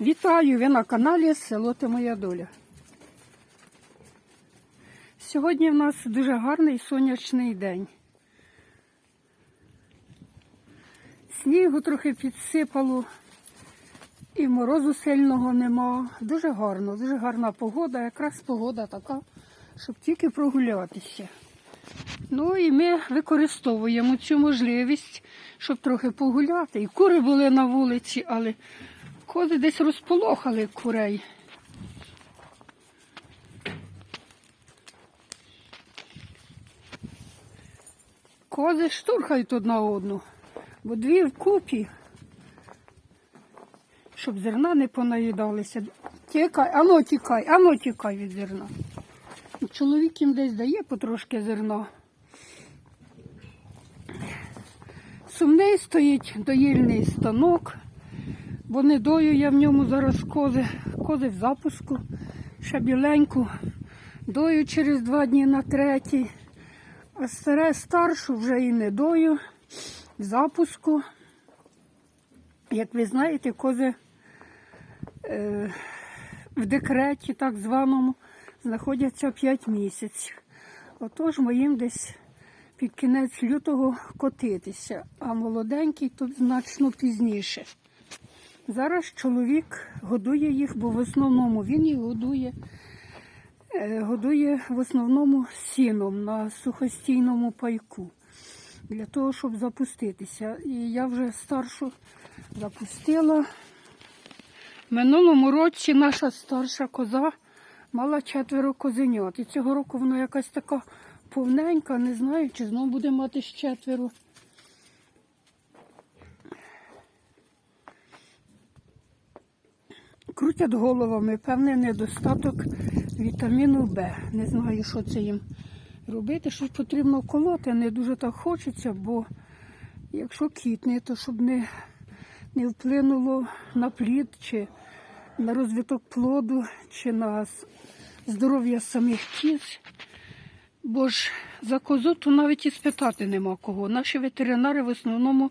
Вітаю! Ви на каналі Село Ти Моя Доля. Сьогодні в нас дуже гарний сонячний день. Снігу трохи підсипало, і морозу сильного нема. Дуже гарно, дуже гарна погода, якраз погода така, щоб тільки прогулятися. Ну і ми використовуємо цю можливість, щоб трохи погуляти. І кури були на вулиці, але кози десь розполохали курей. Кози штурхають одна одну, бо дві вкупі, щоб зерна не понаїдалися. Тікай, ану тікай, ану тікай від зерна. Чоловік їм десь дає потрошки зерна. Сумний стоїть доїльний станок, бо не дою я в ньому зараз кози. Кози в запуску, ще біленьку. Дою через два дні на третій. А старе старшу вже і не дою в запуску. Як ви знаєте, кози е, в декреті так званому знаходяться 5 місяців. Отож моїм десь під кінець лютого котитися, а молоденький тут значно пізніше. Зараз чоловік годує їх, бо в основному він їх годує, е, годує в основному сіном на сухостійному пайку для того, щоб запуститися. І я вже старшу запустила. Минулому році наша старша коза мала четверо козенят. І цього року вона якась така повненька, не знаю, чи знову буде мати ще четверо. Крутять головами, певний недостаток вітаміну Б. Не знаю, що це їм робити. Щось потрібно колоти, не дуже так хочеться, бо якщо кітне, то щоб не, не вплинуло на плід, чи на розвиток плоду, чи на здоров'я самих кіз. Бо ж за козу то навіть і спитати нема кого. Наші ветеринари в основному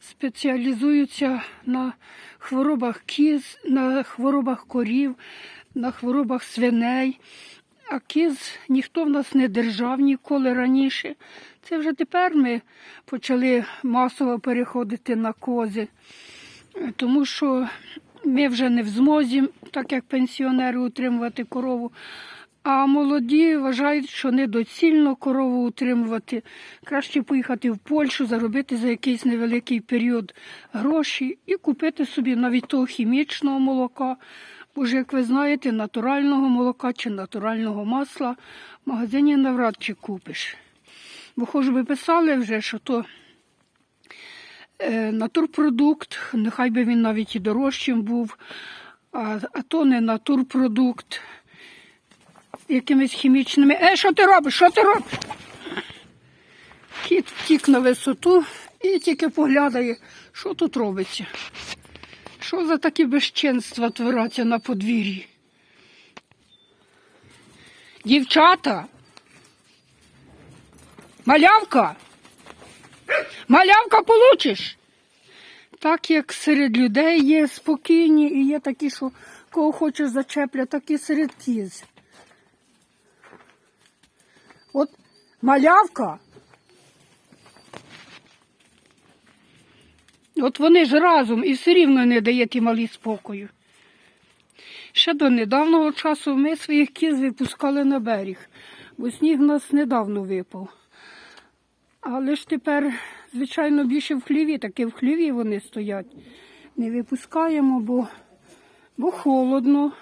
спеціалізуються на хворобах кіз, на хворобах корів, на хворобах свиней. А кіз ніхто в нас не держав ніколи раніше. Це вже тепер ми почали масово переходити на кози, тому що ми вже не в змозі, так як пенсіонери, утримувати корову. А молоді вважають, що недоцільно корову утримувати. Краще поїхати в Польщу, заробити за якийсь невеликий період гроші і купити собі навіть того хімічного молока. Бо ж, як ви знаєте, натурального молока чи натурального масла в магазині навряд чи купиш. Бо хоч би писали вже, що то е, натурпродукт, нехай би він навіть і дорожчим був, а, а то не натурпродукт якимись хімічними. Е, що ти робиш? Що ти робиш? Кіт втік на висоту і тільки поглядає, що тут робиться. Що за такі безчинства творяться на подвір'ї? Дівчата. Малявка. Малявка получиш. Так як серед людей є спокійні і є такі, що кого хочеш зачепля, так і серед кіз. От малявка. От вони ж разом і все рівно не дає ті малі спокою. Ще до недавнього часу ми своїх кіз випускали на берег, бо сніг в нас недавно випав. Але ж тепер, звичайно, більше в хліві, таки в хліві вони стоять. Не випускаємо, бо, бо холодно.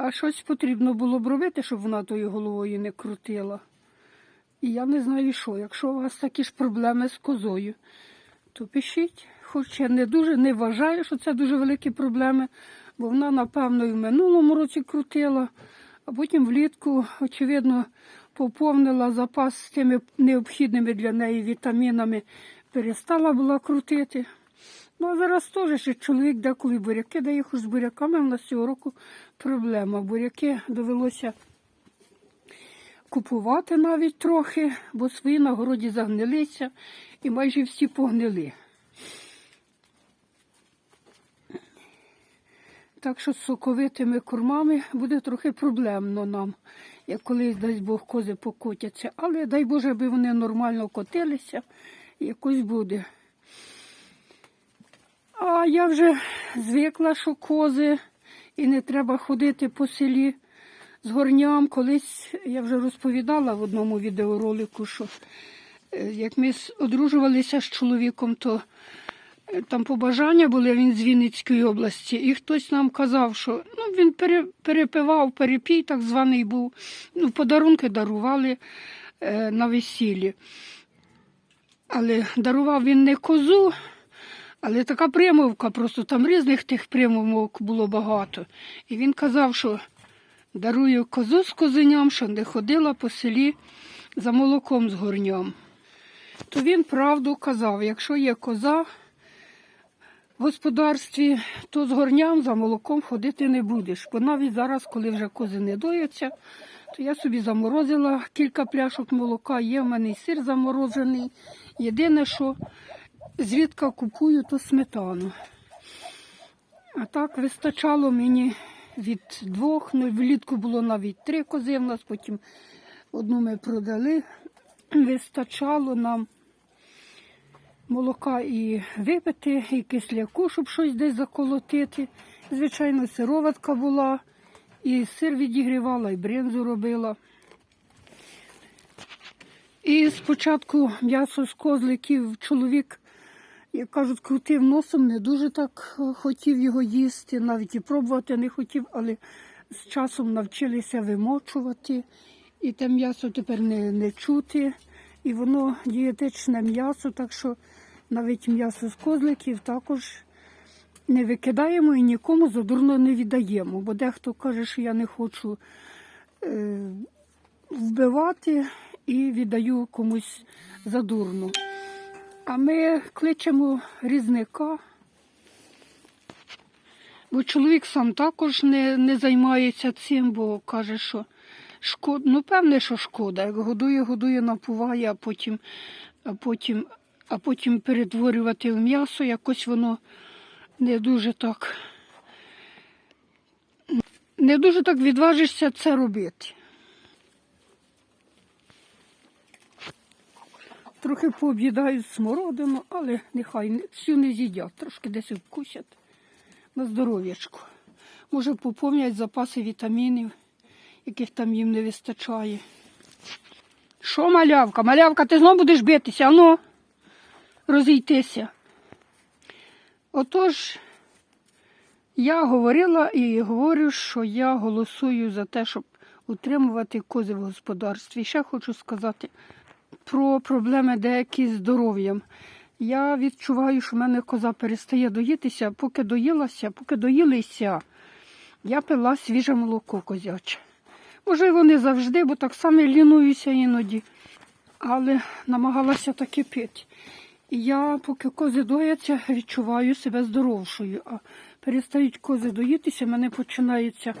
А щось потрібно було б робити, щоб вона тою головою не крутила. І я не знаю що. Якщо у вас такі ж проблеми з козою, то пишіть. Хоч я не дуже не вважаю, що це дуже великі проблеми, бо вона, напевно, і в минулому році крутила, а потім влітку, очевидно, поповнила запас з тими необхідними для неї вітамінами, перестала була крутити. Ну, а зараз теж ще чоловік деколи буряки, дає їх з буряками. У нас цього року проблема. Буряки довелося купувати навіть трохи, бо свої на городі загнилися і майже всі погнили. Так що з соковитими кормами буде трохи проблемно нам, як колись, дай Бог, кози покотяться. Але дай Боже, аби вони нормально котилися, якось буде. А я вже звикла, що кози, і не треба ходити по селі з горням. Колись я вже розповідала в одному відеоролику, що е, як ми одружувалися з чоловіком, то е, там побажання були, він з Вінницької області, і хтось нам казав, що ну, він пере, перепивав, перепій так званий був. Ну, подарунки дарували е, на весіллі. Але дарував він не козу, але така примовка, просто там різних тих примовок було багато. І він казав, що дарую козу з козеням, що не ходила по селі за молоком з горням. То він правду казав, якщо є коза в господарстві, то з горням за молоком ходити не будеш. Бо навіть зараз, коли вже кози не дояться, то я собі заморозила кілька пляшок молока, є в мене сир заморожений. Єдине, що звідки купую, то сметану. А так вистачало мені від двох, ну влітку було навіть три кози в нас, потім одну ми продали. Вистачало нам молока і випити, і кисляку, щоб щось десь заколотити. Звичайно, сироватка була, і сир відігрівала, і бринзу робила. І спочатку м'ясо з козликів чоловік, як кажуть, крутив носом, не дуже так е, хотів його їсти, навіть і пробувати не хотів, але з часом навчилися вимочувати, і те м'ясо тепер не, не чути. І воно дієтичне м'ясо, так що навіть м'ясо з козликів також не викидаємо і нікому задурно не віддаємо. Бо дехто каже, що я не хочу е, вбивати і віддаю комусь задурно. А ми кличемо різника, бо чоловік сам також не, не займається цим, бо каже, що шкода. Ну, певне, що шкода. Як годує, годує, напуває, а потім, а потім, а потім перетворювати в м'ясо, якось воно не дуже так. Не дуже так відважишся це робити. Трохи пооб'їдають смородину, але нехай всю не з'їдять, трошки десь вкусять на здоров'ячку. Може, поповнять запаси вітамінів, яких там їм не вистачає. Що, малявка? Малявка, ти знову будеш битися, ану, розійтися. Отож, я говорила і говорю, що я голосую за те, щоб утримувати кози в господарстві. І ще хочу сказати про проблеми деякі з здоров'ям. Я відчуваю, що в мене коза перестає доїтися, поки доїлася, поки доїлися, я пила свіже молоко козяче. Можливо, не завжди, бо так само лінуюся іноді, але намагалася таки пити. І я, поки кози дояться, відчуваю себе здоровшою. А перестають кози доїтися, в мене починаються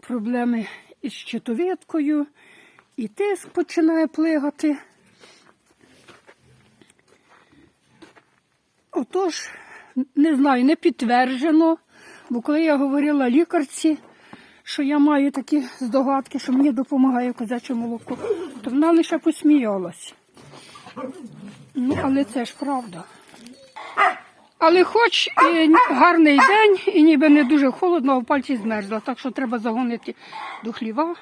проблеми із щитовидкою, і тиск починає плигати. Отож, не знаю, не підтверджено, бо коли я говорила лікарці, що я маю такі здогадки, що мені допомагає козяче молоко, то вона лише посміялась. Ну, але це ж правда. Але хоч і гарний день, і ніби не дуже холодно, а в пальці змерзла, так що треба загонити до хліва.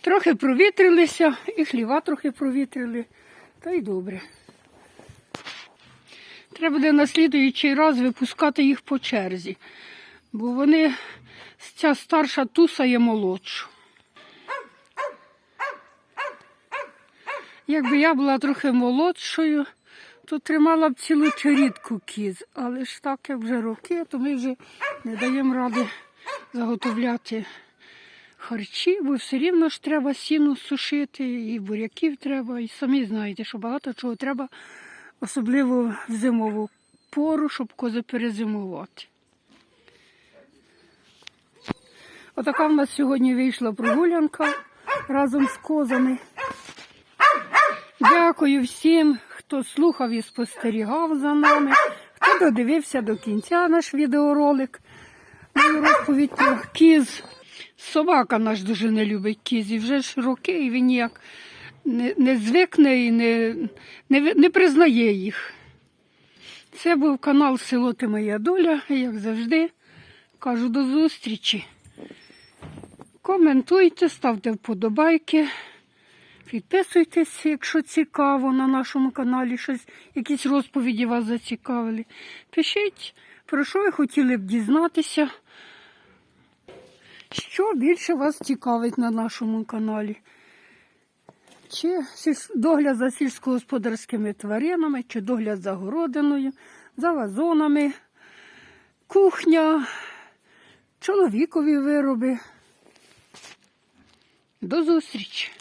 Трохи провітрилися, і хліва трохи провітрили, та й добре. Треба буде на слідуючий раз випускати їх по черзі, бо вони ця старша тусає молодшу. Якби я була трохи молодшою, то тримала б цілу черідку кіз. Але ж так, як вже роки, то ми вже не даємо ради заготовляти харчі, бо все рівно ж треба сіну сушити, і буряків треба, і самі знаєте, що багато чого треба, особливо в зимову пору, щоб кози перезимувати. Отака в нас сьогодні вийшла прогулянка разом з козами. Дякую всім, хто слухав і спостерігав за нами, хто додивився до кінця наш відеоролик. Мою розповідь про кіз. Собака наш дуже не любить кіз. І вже ж роки, і він ніяк не, не звикне і не, не, не признає їх. Це був канал Село Ти Моя Доля. Як завжди, кажу до зустрічі. Коментуйте, ставте вподобайки. Підписуйтесь, якщо цікаво на нашому каналі, щось, якісь розповіді вас зацікавили. Пишіть, про що ви хотіли б дізнатися, що більше вас цікавить на нашому каналі. Чи догляд за сільськогосподарськими тваринами, чи догляд за городиною, за вазонами, кухня, чоловікові вироби. До зустрічі!